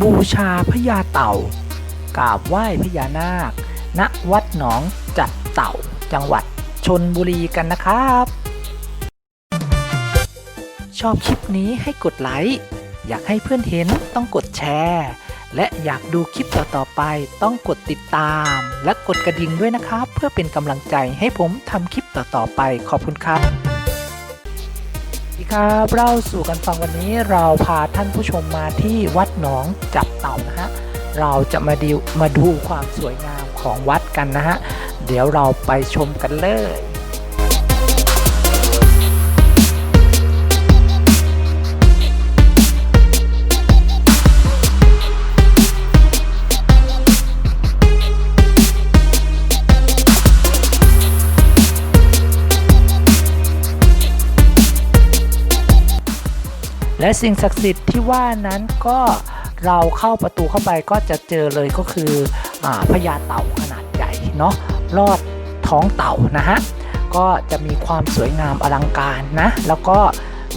บูชาพญาเต่ากราบไหว้พญานาค ณ วัดหนองจับเต่า จังหวัดชนบุรีกันนะครับ ชอบคลิปนี้ให้กดไลค์ อยากให้เพื่อนเห็นต้องกดแชร์ และอยากดูคลิปต่อๆไปต้องกดติดตาม และกดกระดิ่งด้วยนะครับ เพื่อเป็นกำลังใจให้ผมทำคลิปต่อๆไปขอบคุณครับ ดีครับเราสู่กันฟังวันนี้เราพาท่านผู้ชมมาที่วัดหนองจับเต่านะฮะเราจะมาดูมาดูความสวยงามของวัดกันนะฮะเดี๋ยวเราไปชมกันเลย และสิ่งศักดิ์สิทธิ์ที่ว่านั้นก็เราเข้าประตูเข้าไปก็จะเจอเลยก็คืออพญาเต่าขนาดใหญ่เนาะลอดท้องเต่านะฮะก็จะมีความสวยงามอลังการนะแล้วก็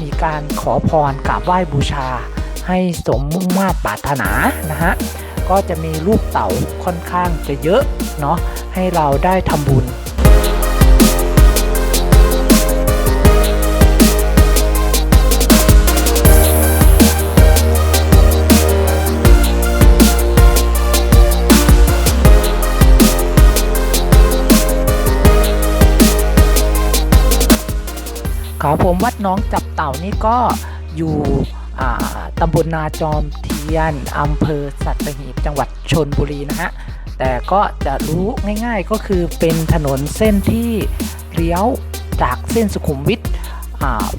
มีการขอพรกราบไหว้บูชา ให้สมมุ่งมาตรปรารถนานะฮะก็จะมีรูปเต่าค่อนข้างจะเยอะเนาะให้เราได้ทำบุญ ครับผมวัดน้องจับเต่านี่ก็อยู่ตำบลนาจอมเทียนอำเภอสัตหีบจังหวัดชนบุรีนะฮะแต่ก็จะรู้ง่ายๆก็คือเป็นถนนเส้นที่เลี้ยวจากเส้นสุขุมวิท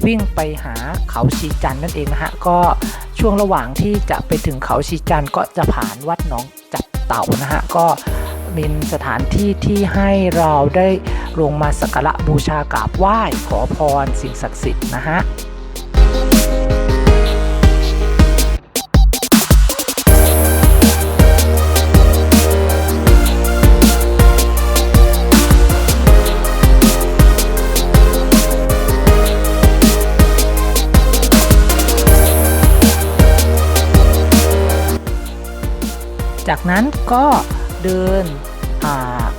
วิ่งไปหาเขาชีจันนั่นเองนะฮะก็ช่วงระหว่างที่จะไปถึงเขาชีจันก็จะผ่านวัดหนองจับเต่านะฮะก็เป็นสถานที่ที่ให้เราได้ ลงมาสักการะบูชากราบไหว้ขอพรสิ่งศักดิ์สิทธิ์นะฮะจากนั้นก็เดินอ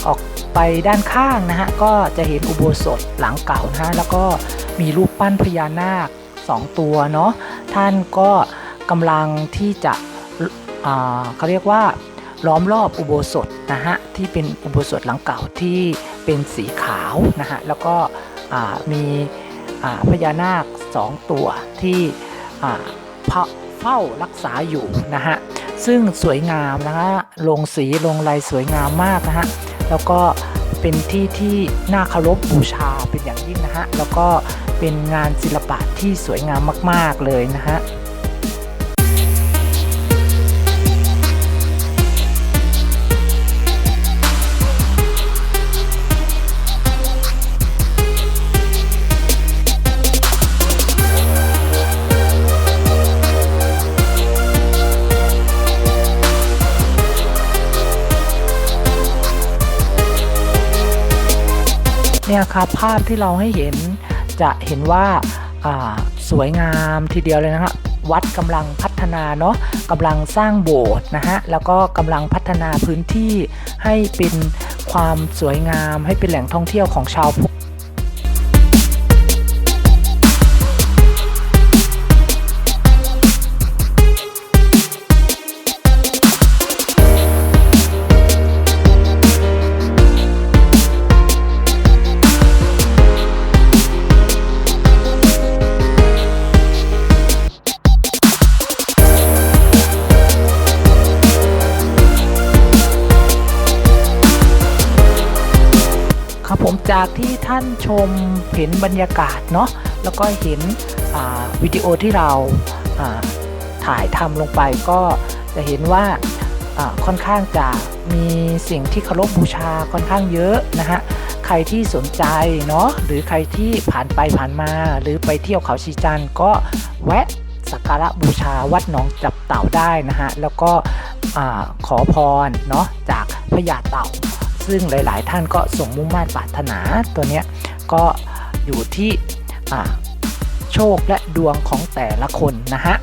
ออก ไปด้านข้างนะฮะก็จะเห็นอุโบสถหลังเก่านะฮะแล้วก็มีรูปปั้นพญานาคสองตัวเนาะท่านก็กำลังที่จะเขาเรียกว่าล้อมรอบอุโบสถนะฮะที่เป็นอุโบสถหลังเก่าที่เป็นสีขาวนะฮะแล้วก็มีพญานาคสองตัวที่เฝ้ารักษาอยู่นะฮะซึ่งสวยงามนะฮะลงสีลงลายสวยงามมากนะฮะ แล้วก็เป็นที่ที่น่าเคารพบูชาเป็นอย่างยิ่งนะฮะ แล้วก็เป็นงานศิลปะที่สวยงามมาก ๆ เลยนะฮะ ครับภาพที่เราให้เห็นจะเห็นว่าอ่าสวยงามทีเดียวเลยนะครับวัดกำลังพัฒนาเนาะกำลังสร้างโบสถ์นะฮะแล้วก็กำลังพัฒนาพื้นที่ให้เป็นความสวยงาม ให้เป็นแหล่งท่องเที่ยวของชาวพุทธ จากที่ท่านชมเห็นบรรยากาศเนาะแล้วก็เห็นวิดีโอที่เราาถ่ายทำลงไปก็จะเห็นว่าาค่อนข้างจะมีสิ่งที่เคารพบูชาค่อนข้างเยอะนะฮะใครที่สนใจเนาะหรือใครที่ผ่านไปผ่านมา หรือไปเที่ยวเขาชีจันก็แวะสักการะบูชาวัดหนองจับเต่าได้นะฮะแล้วก็อขอพรเนาะจากพญาเต่า ซึ่งหลาย ๆ ท่านก็ส่งมุ่งมา่นปรารถนาตัวเนี้ยก็อยู่ที่โชคและดวงของแต่ละคนนะฮะ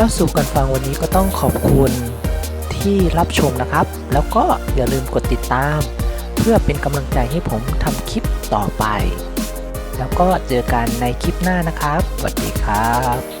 เราสู่กันฟังวันนี้ก็ต้องขอบคุณที่รับชมนะครับ แล้วก็อย่าลืมกดติดตาม เพื่อเป็นกำลังใจให้ผมทำคลิปต่อไป แล้วก็เจอกันในคลิปหน้านะครับสวัสดีครับ